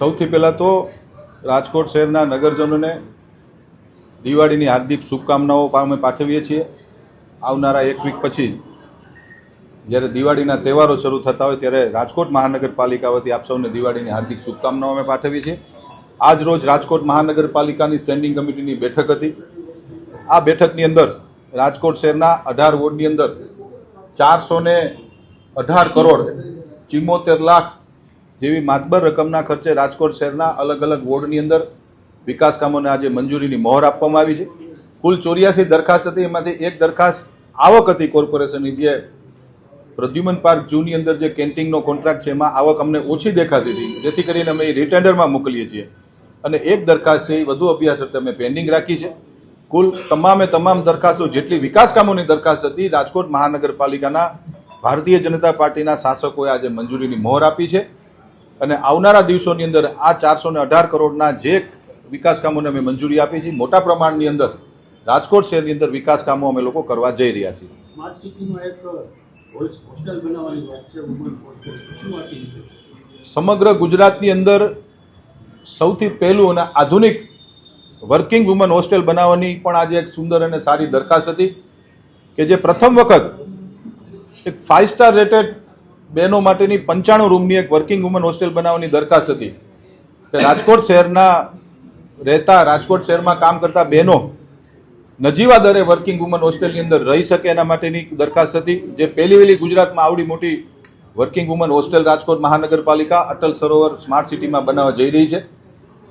સૌથી પહેલાં તો રાજકોટ શહેરના નગરજનોને દિવાળીની હાર્દિક શુભકામનાઓ અમે પાઠવીએ છીએ. આવનારા એક વીક પછી જ્યારે દિવાળીના તહેવારો શરૂ થતા હોય ત્યારે રાજકોટ મહાનગરપાલિકા વતી આપ સૌને દિવાળીની હાર્દિક શુભકામનાઓ અમે પાઠવીએ છીએ. આજ રોજ રાજકોટ મહાનગરપાલિકાની સ્ટેન્ડિંગ કમિટીની બેઠક હતી. આ બેઠકની અંદર રાજકોટ શહેરના અઢાર વોર્ડની અંદર ચારસો ને અઢાર કરોડ ચિમ્મોતેર લાખ જેવી માતબર રકમના ખર્ચે રાજકોટ શહેરના અલગ અલગ વોર્ડની અંદર વિકાસ કામોને આજે મંજૂરીની મહોર આપવામાં આવી છે. કુલ ચોર્યાસી દરખાસ્ત હતી, એમાંથી એક દરખાસ્ત આવક હતી કોર્પોરેશનની, જે પ્રદ્યુમન પાર્ક જૂની અંદર જે કેન્ટીનનો કોન્ટ્રાક્ટ છે, એમાં આવક અમને ઓછી દેખાતી હતી, જેથી કરીને અમે એ રિટેન્ડરમાં મોકલીએ છીએ. અને એક દરખાસ્ત છે, એ વધુ અભ્યાસ અમે પેન્ડિંગ રાખી છે. કુલ તમામે તમામ દરખાસ્તો જેટલી વિકાસ કામોની દરખાસ્ત હતી રાજકોટ મહાનગરપાલિકાના ભારતીય જનતા પાર્ટીના શાસકોએ આજે મંજૂરીની મોહર આપી છે. અને આવનારા દિવસોની અંદર આ ચારસો ને અઢાર કરોડના જે વિકાસ કામોને અમે મંજૂરી આપી છે મોટા પ્રમાણની અંદર રાજકોટ શહેરની અંદર વિકાસ કામો અમે લોકો કરવા જઈ રહ્યા છીએ. સ્માર્ટ સિટીમાં એક હોસ્ટેલ બનાવવાની વાત છે હોસ્ટેલ. શું વાત એ છે? સમગ્ર ગુજરાતની અંદર સૌથી પહેલું અને આધુનિક વર્કિંગ વુમન હોસ્ટેલ બનાવવાની પણ આજે એક સુંદર અને સારી દરખાસ્ત હતી કે જે પ્રથમ વખત એક ફાઇવ સ્ટાર રેટેડ બહેનો માટેની પંચાણું રૂમની એક વર્કિંગ વુમન હોસ્ટેલ બનાવવાની દરખાસ્ત હતી. કે રાજકોટ શહેરના રહેતા રાજકોટ શહેરમાં કામ કરતા બહેનો નજીવા દરે વર્કિંગ વુમન હોસ્ટેલની અંદર રહી શકે એના માટેની દરખાસ્ત હતી. જે પહેલી વહેલી ગુજરાતમાં આવડી મોટી વર્કિંગ વુમન હોસ્ટેલ રાજકોટ મહાનગરપાલિકા અટલ સરોવર સ્માર્ટ સિટીમાં બનાવવા જઈ રહી છે.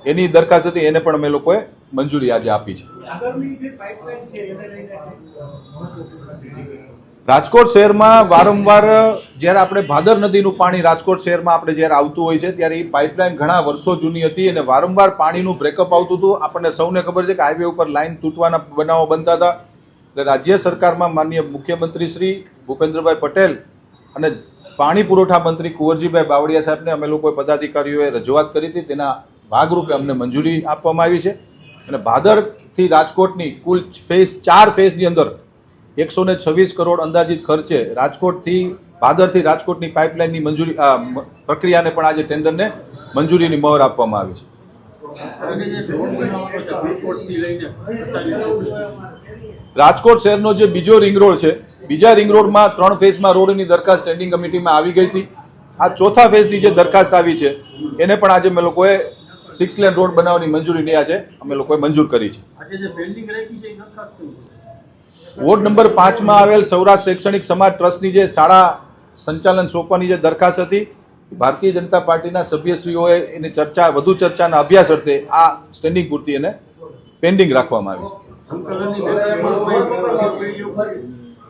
એની દરખાસ્ત હતી, એને પણ અમે લોકોએ મંજૂરી આજે આપી છે. રાજકોટ શહેરમાં વારંવાર જ્યારે આપણે ભાદર નદીનું પાણી રાજકોટ શહેરમાં આપણે જ્યારે આવતું હોય છે ત્યારે એ પાઇપલાઇન ઘણા વર્ષો જૂની હતી અને વારંવાર પાણીનું બ્રેકઅપ આવતું હતું. આપણને સૌને ખબર છે કે હાઈવે ઉપર લાઇન તૂટવાના બનાવો બનતા હતા. એટલે રાજ્ય સરકારમાં માનનીય મુખ્યમંત્રી શ્રી ભૂપેન્દ્રભાઈ પટેલ અને પાણી પુરવઠા મંત્રી કુંવરજીભાઈ બાવળિયા સાહેબને અમે લોકોએ પદાધિકારીઓએ રજૂઆત કરી હતી. તેના ભાગરૂપે અમને મંજૂરી આપવામાં આવી છે. અને ભાદરથી રાજકોટની કુલ ફેઝ ચાર ફેઝની અંદર એકસો ને છવ્વીસ કરોડ અંદાજિત ખર્ચે રાજકોટથી, ભાદરથી રાજકોટની પાઇપલાઇનની મંજૂરી પ્રક્રિયાને પણ આજે ટેન્ડરને મંજૂરીની મહોર આપવામાં આવી છે. રાજકોટ શહેરનો જે બીજો રિંગ રોડ છે, બીજા રિંગ રોડમાં ત્રણ ફેઝમાં રોડની દરખાસ્ત સ્ટેન્ડિંગ કમિટીમાં આવી ગઈ હતી. આ ચોથા ફેઝની જે દરખાસ્ત આવી છે, એને પણ આજે મેં લોકોએ સિક્સ લેન રોડ બનાવવાની મંજૂરી મંજૂરીની આજે અમે લોકોએ મંજૂર કરી છે. આજે જે પેન્ડિંગ રહી છે એ દરખાસ્ત કઈ છે વોર્ડ નંબર પાંચમાં આવેલ સૌરાષ્ટ્ર શૈક્ષણિક સમાજ ટ્રસ્ટની જે શાળા સંચાલન સોંપવાની જે દરખાસ્ત હતી ભારતીય જનતા પાર્ટીના સભ્યશ્રીઓએ એની ચર્ચા વધુ ચર્ચાના અભ્યાસ અર્થે આ સ્ટેન્ડિંગ પૂરતી એને પેન્ડિંગ રાખવામાં આવી સંકલનની બેઠકમાં કોઈ છે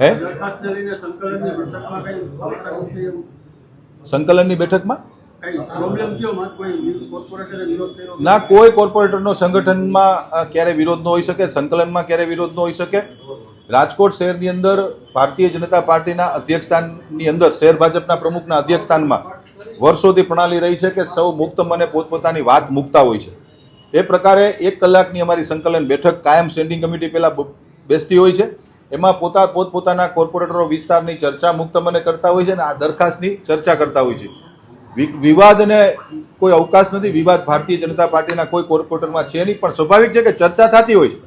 હે? સંકલનની બેઠકમાં? ના, કોઈ કોર્પોરેટરનો સંગઠનમાં ક્યારે વિરોધ ન હોઈ શકે, સંકલનમાં ક્યારે વિરોધ ન હોઈ શકે. રાજકોટ શહેરની અંદર ભારતીય જનતા પાર્ટીના અધ્યક્ષસ્થાનની અંદર, શહેર ભાજપના પ્રમુખના અધ્યક્ષસ્થાનમાં વર્ષોથી પ્રણાલી રહી છે કે સૌ મુક્ત મને પોતપોતાની વાત મૂકતા હોય છે. એ પ્રકારે એક કલાકની અમારી સંકલન બેઠક કાયમ સ્ટેન્ડિંગ કમિટી પહેલાં બેસતી હોય છે. એમાં પોતા, પોતપોતાના કોર્પોરેટરો વિસ્તારની ચર્ચા મુક્ત મને કરતા હોય છે અને આ દરખાસ્તની ચર્ચા કરતા હોય છે. વિવાદને કોઈ અવકાશ નથી, વિવાદ ભારતીય જનતા પાર્ટીના કોઈ કોર્પોરેટરમાં છે નહીં, પણ સ્વાભાવિક છે કે ચર્ચા થતી હોય છે.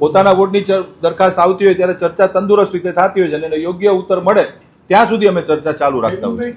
પોતાના વોર્ડની દરખાસ્ત આવતી હોય ત્યારે ચર્ચા તંદુરસ્ત રીતે થતી હોય છે અને યોગ્ય ઉત્તર મળે, ત્યાં સુધી અમે ચર્ચા ચાલુ રાખતા હોય